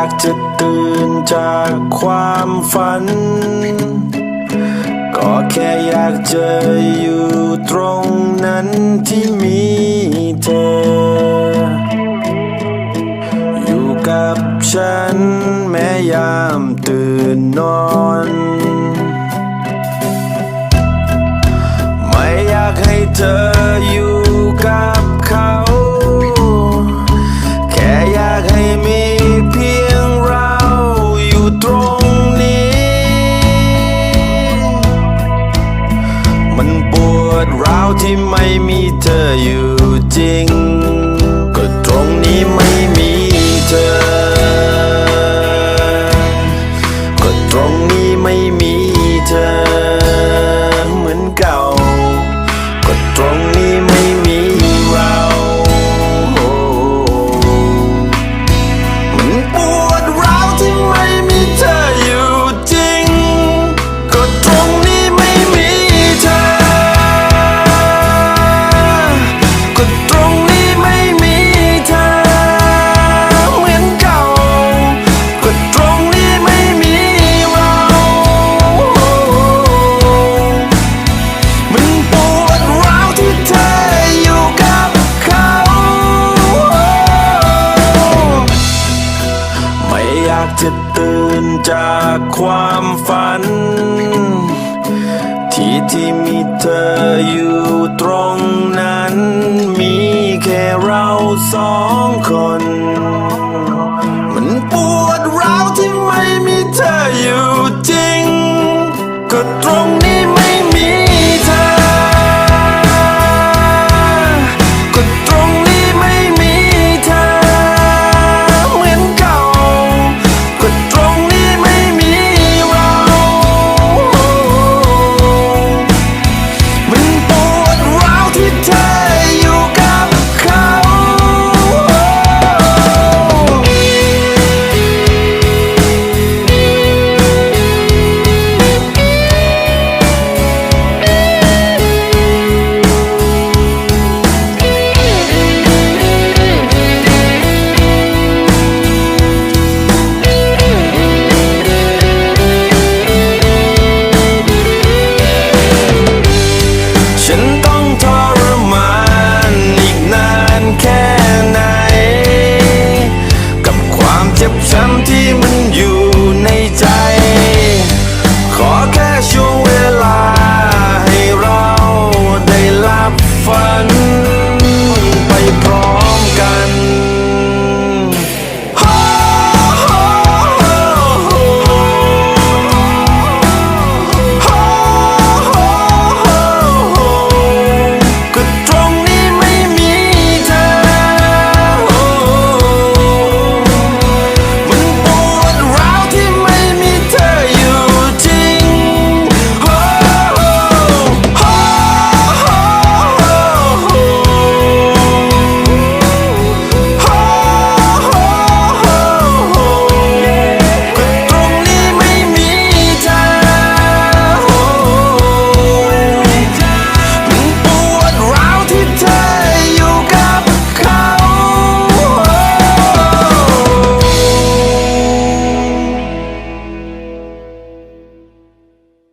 ากจะตื่นจากความฝัน ก็แค่อยากเจะอยู่ตรงนั้นที่มีเธอ อยู่กับฉันแม้ยามตื่นนอน ไม่อยากให้เธออยู่ ไม่มีเธออยู่จริง ก็ตรงนี้ไม่มีเธอ ก็ตรงนี้ไม่มีเธอ จะตื่นจากความฝัน ที่ที่มีเธออยู่ตรงนั้น มีแค่เราสองคน มันปวดร้าวที่ไม่มีเธออยู่จริง ก็ตรง